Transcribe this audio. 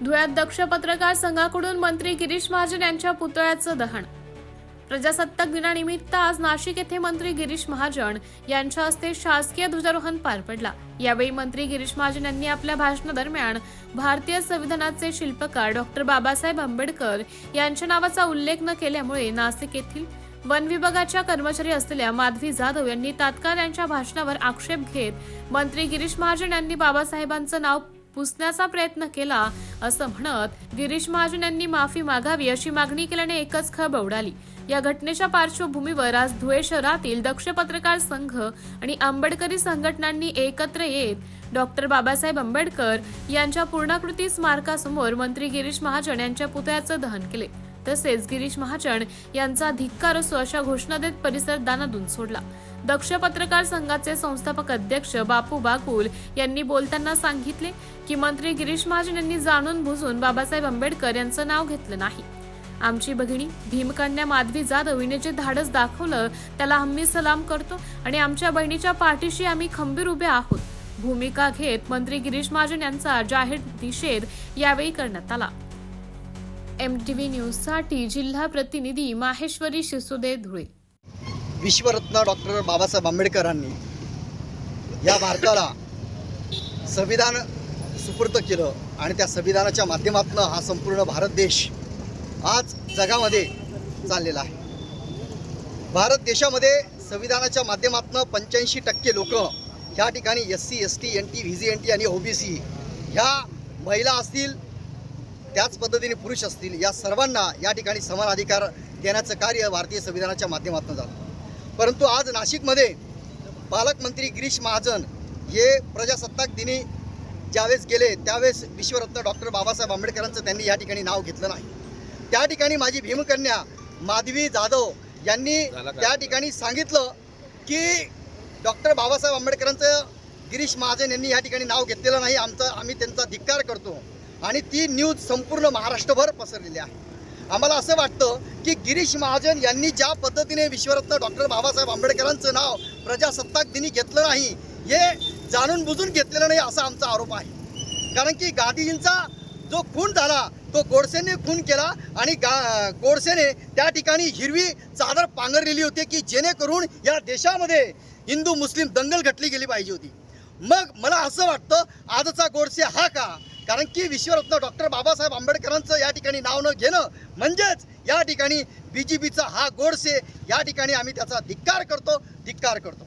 धुळ्यात दक्ष पत्रकार संघाकडून मंत्री गिरीश महाजन यांच्या पुतळ्याचं दहन. प्रजासत्ताक दिनानिमित्त आज नाशिक येथे मंत्री गिरीश महाजन यांच्या हस्ते शासकीय ध्वजारोहण पार पडला. यावेळी मंत्री गिरीश महाजन यांनी आपल्या भाषणादरम्यान भारतीय संविधानाचे शिल्पकार डॉक्टर बाबासाहेब आंबेडकर यांच्या नावाचा उल्लेख न केल्यामुळे नाशिक येथील वन विभागाच्या कर्मचारी असलेल्या माधवी जाधव यांनी तात्काळ यांच्या भाषणावर आक्षेप घेत मंत्री गिरीश महाजन यांनी बाबासाहेबांचं नाव पुसण्याचा प्रयत्न केला असं म्हणत गिरीश महाजन यांनी माफी मागावी अशी मागणी केल्याने एकच खब उडाली. या घटनेच्या पार्श्वभूमीवर आज धुळे शहरातील दक्ष पत्रकार संघ आणि आंबेडकरी संघटनांनी एकत्र येत डॉक्टर बाबासाहेब आंबेडकर यांच्या पूर्णाकृती स्मारकासमोर मंत्री गिरीश महाजन यांच्या पुतळ्याचं दहन केले. तसेच गिरीश महाजन यांचा धिक्कार असो अशा घोषणा देत परिसर दानादून सोडला. दक्ष पत्रकार संघाचे संस्थापक अध्यक्ष बापू बाकुल यांनी बोलताना सांगितले की मंत्री गिरीश महाजन यांनी जाणून बुजून बाबासाहेब आंबेडकर यांचं नाव घेतलं नाही. आमची भगिनी भीमकन्या माधवी जाधव हिने जे धाडस दाखवलं त्याला आम्ही सलाम करतो आणि आमच्या बहिणीच्या पाठीशी आम्ही खंबीर उभे आहोत. भूमिका घेत मंत्री गिरीश महाजन यांचा जाहीर निषेध यावेळी करण्यात आला. एम टीव्ही न्यूजसाठी जिल्हा प्रतिनिधी माहेश्वरी शिसुदे धुळे. विश्वरत्न डॉक्टर बाबासाहेब आंबेडकरांनी या भारताला संविधान सुपूर्द केलं आणि त्या संविधानाच्या माध्यमातून हा संपूर्ण भारत देश आज जगामध्ये चाललेला आहे. भारत देशामध्ये संविधानाच्या माध्यमातून पंच्याऐंशी टक्के लोक ह्या ठिकाणी S C S T N T V J N T आणि ओ बी सी ह्या महिला असतील त्याच पद्धतीने पुरुष असतील या सर्वांना या ठिकाणी समान अधिकार देण्याचं कार्य भारतीय संविधानाच्या माध्यमातून झालं. परंतु आज नाशिकमध्ये पालकमंत्री गिरीश महाजन हे प्रजासत्ताक दिनी ज्यावेळेस गेले त्यावेळेस विश्वरत्न डॉक्टर बाबासाहेब आंबेडकरांचं त्यांनी या ठिकाणी नाव घेतलं नाही. त्या ठिकाणी माझी भीमकन्या माधवी जाधव यांनी त्या ठिकाणी सांगितलं की डॉक्टर बाबासाहेब आंबेडकरांचं गिरीश महाजन यांनी या ठिकाणी नाव घेतलेलं नाही आमचं आम्ही त्यांचा धिक्कार करतो. आणि ती न्यूज संपूर्ण महाराष्ट्रभर पसरलेली आहे. आम्हाला असं वाटतं की गिरीश महाजन यांनी ज्या पद्धतीने विश्वरत्न डॉक्टर बाबासाहेब आंबेडकरांचं नाव प्रजासत्ताक दिनी घेतलं नाही हे जाणून बुजून घेतलेलं नाही असा आमचा आरोप आहे. कारण की गांधीजींचा जो खून झाला तो गोडसेने खून केला आणि गा गोडसेने त्या ठिकाणी हिरवी चादर पांघरलेली होती की जेणेकरून या देशामध्ये हिंदू मुस्लिम दंगल घटली गेली पाहिजे होती. मग मला असं वाटतं आजचा गोडसे हा का? कारण की विश्वरत्न डॉक्टर बाबासाहेब आंबेडकरांचं या ठिकाणी नाव न घेणं म्हणजेच या ठिकाणी बी जे पीचा हा गोडसे या ठिकाणी आम्ही त्याचा धिक्कार करतो धिक्कार करतो.